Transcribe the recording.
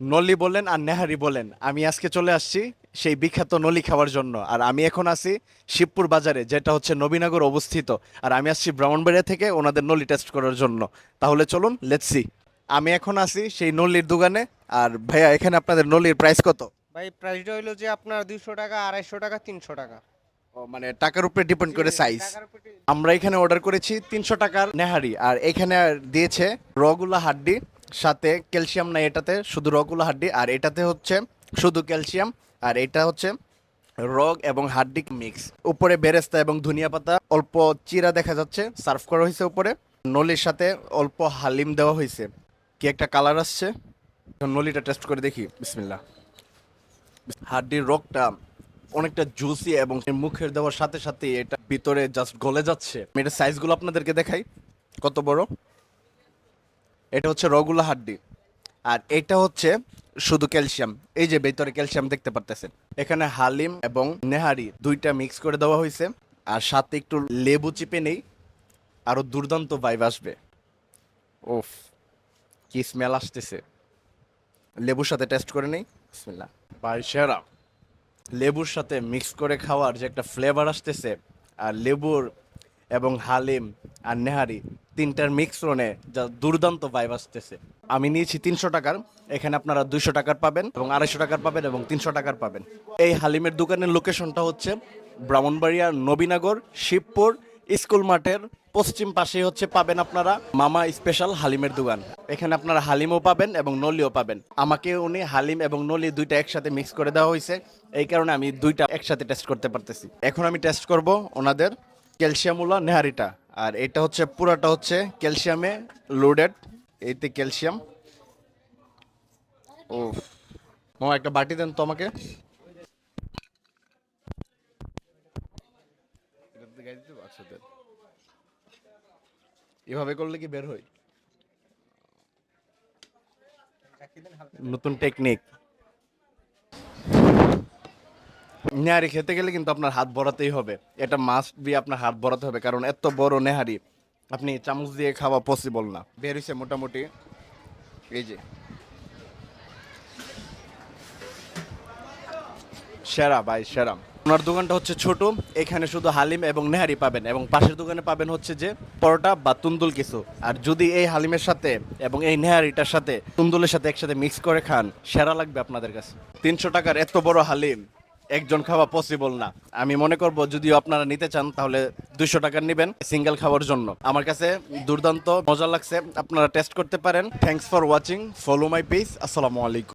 নলি বলেন আর নেহারি বলেন আমি আজকে চলে আসছি সেই বিখ্যাত নলি খাওয়ার জন্য। আর আমি এখন আছি শিবপুর বাজারে যেটা হচ্ছে নবীনগর অবস্থিত। আর আমি আসছি ব্রাহ্মণবাড়িয়া থেকে ওনাদের নলি টেস্ট করার জন্য। তাহলে চলুন লেটস আমি এখন আছি সেই নলির দোকানে আর ভাইয়া এখানে আপনাদের নলির প্রাইস কত? ভাই প্রাইসটা হইল যে আপনার দুইশো টাকা আড়াইশো টাকা তিনশো টাকা। ও, মানে টাকার উপরে ডিপেন্ড করে সাইজ আমরা এখানে অর্ডার করেছি তিনশো টাকার নেহারি আর এখানে দিয়েছে রগুলা হাড্ডি। সাথে ক্যালসিয়াম নাই, এটাতে শুধু রগুলা হাড্ডি, আর এটাতে হচ্ছে শুধু ক্যালসিয়াম, আর এটা হচ্ছে রগ এবং হাড্ডি মিক্স। উপরে বেরেস্তা এবং ধনিয়া পাতা, অল্প চিরা দেখা যাচ্ছে, সার্ভ করা হয়েছে উপরে। নলির সাথে অল্প হালিম দেওয়া হয়েছে। কি একটা কালার আসছে? নলিটা টেস্ট করে দেখি বিসমিল্লা হাড্ডির রগটা অনেকটা জুসি এবং মুখের দেওয়ার সাথে সাথে এটা ভিতরে জাস্ট গলে যাচ্ছে। এটা সাইজগুলো আপনাদেরকে দেখাই, কত বড়? এটা হচ্ছে রগুলা হাড্ডি। আর এটা হচ্ছে শুধু ক্যালসিয়াম। এই যে ভেতরে ক্যালসিয়াম দেখতে পারতেছেন। এখানে হালিম এবং নেহারি দুইটা মিক্স করে দেওয়া হয়েছে আর সাথে একটু লেবু চিপে নেই আরও দুর্দান্ত ভাইব আসবে। ওফ কি স্মেল আসতেছে। লেবুর সাথে টেস্ট করে নেই। বিসমিল্লাহ। ভাই সেরা। লেবুর সাথে মিক্স করে খাওয়ার যে একটা ফ্লেভার আসতেছে, আর লেবুর এবং হালিম আর নেহারি তিনটার মিক্সরণে যা দুর্দান্ত ভাইব আসতেছে। আমি নিয়েছি তিনশো টাকার, এখানে আপনারা দুইশো টাকার পাবেন এবং আড়াইশো টাকার পাবেন এবং তিনশো টাকার পাবেন। এই হালিমের দোকানের লোকেশনটা হচ্ছে ব্রাহ্মণবাড়িয়া নবীনগর, শিবপুর, স্কুল মাঠের পশ্চিম পাশে হচ্ছে পাবেন আপনারা মামা স্পেশাল হালিমের দোকান। এখানে আপনারা হালিমও পাবেন এবং নলিও পাবেন। আমাকে উনি হালিম এবং নলি দুইটা একসাথে মিক্স করে দেওয়া হয়েছে। এই কারণে আমি দুইটা একসাথে টেস্ট করতে পারতেছি। এখন আমি টেস্ট করব ওনাদের ক্যালসিয়ামুলা নেহারিটা। আর এটা হচ্ছে পুরাটা হচ্ছে ক্যালসিয়ামে লোডেড এইতে ক্যালসিয়াম। ও মামা একটা বাটি দেন তো আমাকে। এভাবে করলে কি বের হয়? নতুন টেকনিক। নেহারি খেতে গেলে কিন্তু আপনার হাত ভরাতেই হবে। এটা মাস্ট বি আপনার হাত ভরাতে হবে, কারণ এত বড় নেহারি আপনি চামচ দিয়ে খাওয়া পসিবল না। বের হয়েছে মোটামুটি, এই যে। সেরা ভাই, সেরা। ওনার দোকানটা হচ্ছে ছোট, এখানে শুধু হালিম এবং নেহারি পাবেন, এবং পাশের দোকানে পাবেন হচ্ছে যে পরোটা বা তুন্দুল কিছু। আর যদি এই হালিমের সাথে এবং এই নেহারিটার সাথে তুন্দুলের সাথে একসাথে মিক্স করে খান, সেরা লাগবে আপনাদের কাছে। তিনশো টাকার এত বড় হালিম একজন খাওয়া পসিবল না। আমি মনে করব যদিও আপনারা নিতে চান, তাহলে দুইশো টাকার নেবেন সিঙ্গেল খাওয়ার জন্য। আমার কাছে দুর্দান্ত মজা লাগছে, আপনারা টেস্ট করতে পারেন। Thanks for watching follow my page আসসালামু আলাইকুম।